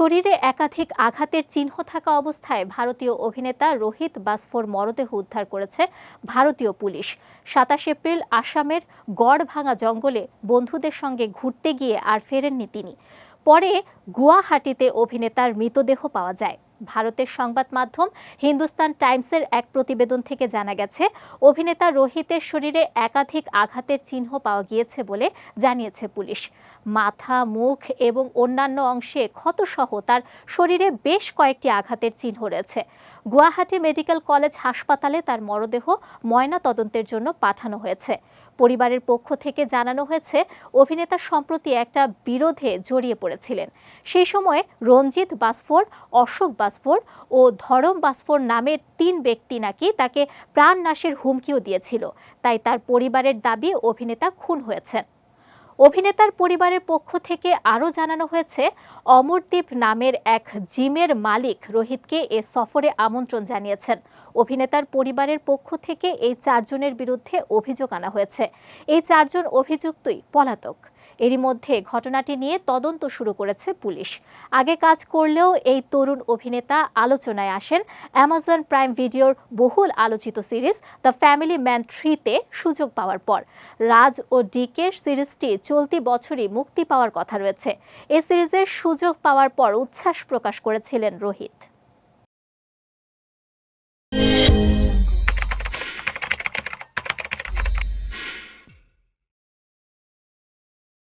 শরীরে একাধিক আঘাতের চিহ্ন থাকা অবস্থায় ভারতীয় অভিনেতা রোহিত বাসফোর মরদেহ উদ্ধার করেছে ভারতীয় পুলিশ। সাতাশ এপ্রিল আসামের গড়ভাঙা জঙ্গলে বন্ধুদের সঙ্গে ঘুরতে গিয়ে আর ফেরেননি তিনি। পরে গুয়াহাটিতে অভিনেতার মৃতদেহ পাওয়া যায়। ভারতের সংবাদ মাধ্যম হিন্দুস্তান টাইমসের এক প্রতিবেদন থেকে জানা গেছে, অভিনেতা রোহিতের শরীরে একাধিক আঘাতের চিহ্ন পাওয়া গিয়েছে বলে জানিয়েছে পুলিশ। মাথা, মুখ এবং অন্যান্য অংশে ক্ষতসহ তার শরীরে বেশ কয়েকটি আঘাতের চিহ্ন রয়েছে। গুয়াহাটি মেডিকেল কলেজ হাসপাতালে তার মরদেহ ময়না তদন্তের জন্য পাঠানো হয়েছে। পরিবারের পক্ষ থেকে জানানো হয়েছে, অভিনেতা সম্প্রতি একটা বিরোধে জড়িয়ে পড়েছিলেন। সেই সময় রঞ্জিত বাসফোর, অশোক বাসফোর ও ধরম বাসফোর নামের তিন ব্যক্তি নাকি তাকে প্রাণনাশের হুমকিও দিয়েছিল। তাই তার পরিবারের দাবি অভিনেতা খুন হয়েছেন। অভিনেতার পরিবারের পক্ষ থেকে আরও জানানো হয়েছে, অমরদীপ নামের এক জিমের মালিক রোহিতকে এ সফরে আমন্ত্রণ জানিয়েছেন। অভিনেতার পরিবারের পক্ষ থেকে এই চারজনের বিরুদ্ধে অভিযোগ আনা হয়েছে। এই চারজন অভিযুক্তই পলাতক। এরই মধ্যে ঘটনাটি নিয়ে তদন্ত শুরু করেছে পুলিশ। আগে কাজ করলেও এই তরুণ অভিনেতা আলোচনায় আসেন। অ্যামাজন প্রাইম ভিডিওর বহুল আলোচিত সিরিজ দ্য ফ্যামিলি ম্যান থ্রিতে সুযোগ পাওয়ার পর। রাজ ও ডিকে সিরিজটি চলতি বছরই মুক্তি পাওয়ার কথা রয়েছে। এ সিরিজের সুযোগ পাওয়ার পর উচ্ছ্বাস প্রকাশ করেছিলেন রোহিত।